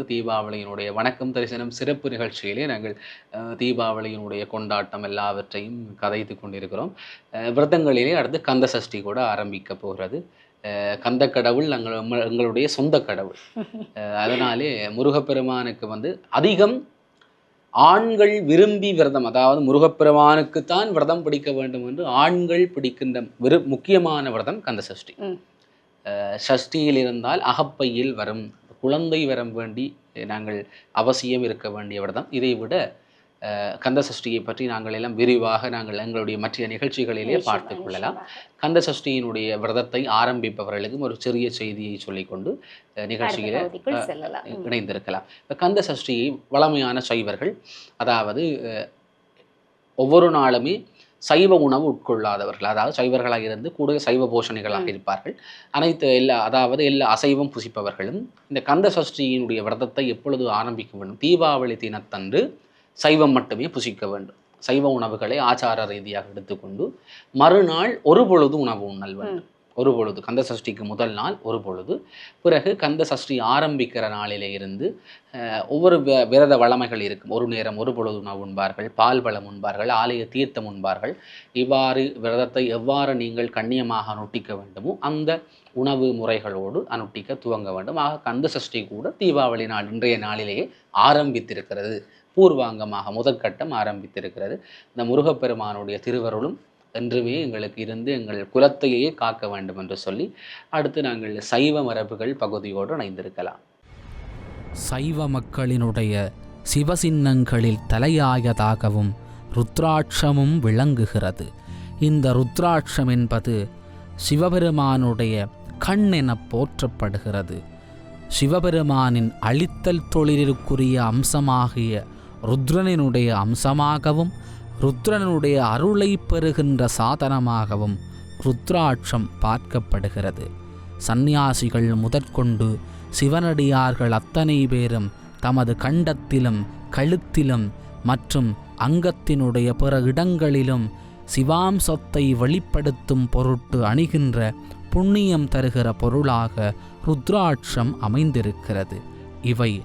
தீபாவளியினுடைய வணக்கம் தரிசனம் சிறப்பு நிகழ்ச்சியிலே நாங்கள் தீபாவளியினுடைய கொண்டாட்டம் எல்லாவற்றையும் கதைத்து கொண்டிருக்கிறோம். விரதங்களிலே அடுத்து கந்த சஷ்டி கூட ஆரம்பிக்க போகிறது. கந்த கடவுள் நாங்கள் எங்களுடைய சொந்த கடவுள். அதனாலே முருகப்பெருமானுக்கு வந்து அதிகம் ஆண்கள் விரும்பி விரதம் அதாவது முருகப்பெருமானுக்குத்தான் விரதம் பிடிக்க வேண்டும் என்று ஆண்கள் பிடிக்கின்ற விரு முக்கியமான விரதம் கந்த சஷ்டி. சஷ்டியில் இருந்தால் அகப்பையில் வரும் குழந்தை வரம் வேண்டி நாங்கள் அவசியம் இருக்க வேண்டிய விரதம் இதை விட கந்த சஷ்டியை பற்றி நாங்கள் எல்லாம் விரிவாக நாங்கள் எங்களுடைய மற்ற நிகழ்ச்சிகளிலே பார்த்து கொள்ளலாம். கந்த சஷ்டியினுடைய விரதத்தை ஆரம்பிப்பவர்களுக்கும் ஒரு சிறிய செய்தியை சொல்லிக்கொண்டு நிகழ்ச்சியிலே. இணைந்திருக்கலாம். இப்ப கந்த சஷ்டியை வளமையான சைவர்கள் அதாவது ஒவ்வொரு நாளுமே சைவ உணவு உட்கொள்ளாதவர்கள். அதாவது சைவர்களாக இருந்து கூட சைவ போஷணிகளாக இருப்பார்கள். அனைத்து எல்லா அதாவது எல்லா அசைவம் புசிப்பவர்களும் இந்த கந்த சஷ்டியினுடைய விரதத்தை எப்பொழுது ஆரம்பிக்க வேண்டும்? தீபாவளி தினத்தன்று சைவம் மட்டுமே புசிக்க வேண்டும். சைவ உணவுகளை ஆச்சார ரீதியாக எடுத்துக்கொண்டு மறுநாள் ஒரு பொழுது உணவு உண்ணல் வேண்டும். ஒரு பொழுது கந்த சஷ்டிக்கு முதல் நாள் ஒரு பொழுது. பிறகு கந்த சஷ்டி ஆரம்பிக்கிற நாளிலே இருந்து ஒவ்வொரு விரத வளமைகள் இருக்கும். ஒரு நேரம் ஒரு பொழுது உணவு உண்பார்கள் பால் பழம் உண்பார்கள் ஆலய தீர்த்தம் உண்பார்கள். இவ்வாறு விரதத்தை எவ்வாறு நீங்கள் கண்ணியமாக அனுட்டிக்க வேண்டுமோ அந்த உணவு முறைகளோடு அனுட்டிக்க துவங்க வேண்டும். ஆக கந்த சஷ்டி கூட தீபாவளி நாள் இன்றைய நாளிலேயே ஆரம்பித்திருக்கிறது. பூர்வாங்கமாக முதற்கட்டம் ஆரம்பித்திருக்கிறது. இந்த முருகப்பெருமானுடைய திருவருளும் என்றுமே எங்களுக்கு இருந்து எங்கள் குலத்தையே காக்க வேண்டும் என்று சொல்லி அடுத்து நாங்கள் சைவ மரபுகள் பகுதியோடு இணைந்திருக்கலாம். சைவ மக்களினுடைய சிவசின்னங்களில் தலையாயதாகவும் ருத்ராட்சமும் விளங்குகிறது. இந்த ருத்ராட்சம் என்பது சிவபெருமானுடைய கண் என போற்றப்படுகிறது. சிவபெருமானின் அழித்தல் தொழிலிற்குரிய அம்சமாகிய ருத்ரனினுடைய அம்சமாகவும் ருத்ரனுடைய அருளை பெறுகின்ற சாதனமாகவும் ருத்ராட்சம் பார்க்கப்படுகிறது. சந்நியாசிகள் முதற்கொண்டு சிவனடியார்கள் அத்தனை பேரும் தமது கண்டத்திலும் கழுத்திலும் மற்றும் அங்கத்தினுடைய பிற இடங்களிலும் சிவாம்சத்தை வெளிப்படுத்தும் பொருட்டு அணிகின்ற புண்ணியம் தருகிற பொருளாக ருத்ராட்சம் அமைந்திருக்கிறது. இவை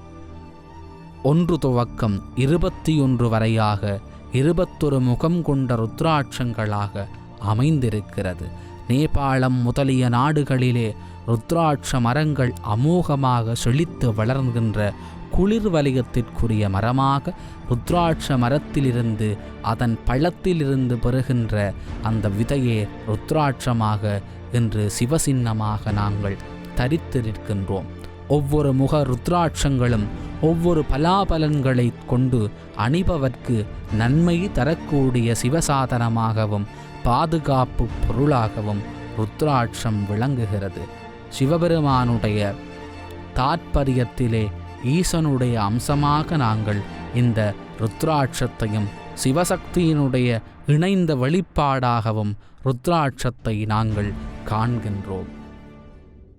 ஒன்று துவக்கம் இருபத்தி ஒன்று வரையாக இருபத்தொரு முகம் கொண்ட ருத்ராட்சங்களாக அமைந்திருக்கிறது. நேபாளம் முதலிய நாடுகளிலே ருத்ராட்ச மரங்கள் அமோகமாக செழித்து வளர்கின்ற குளிர் வலயத்திற்குரிய மரமாக ருத்ராட்ச மரத்திலிருந்து அதன் பழத்திலிருந்து பெறுகின்ற அந்த விதையே ருத்ராட்சமாக என்று சிவசின்னமாக நாங்கள் தரித்திருக்கின்றோம். ஒவ்வொரு முக ருத்ராட்சங்களும் ஒவ்வொரு பலாபலன்களை கொண்டு அணிபவர்க்கு நன்மை தரக்கூடிய சிவசாதனமாகவும் பாதுகாப்பு பொருளாகவும் ருத்ராட்சம் விளங்குகிறது. சிவபெருமானுடைய தாற்பரியத்திலே ஈசனுடைய அம்சமாக நாங்கள் இந்த ருத்ராட்சத்தையும் சிவசக்தியினுடைய இணைந்த வெளிப்பாடாகவும் ருத்ராட்சத்தை நாங்கள் காண்கின்றோம்.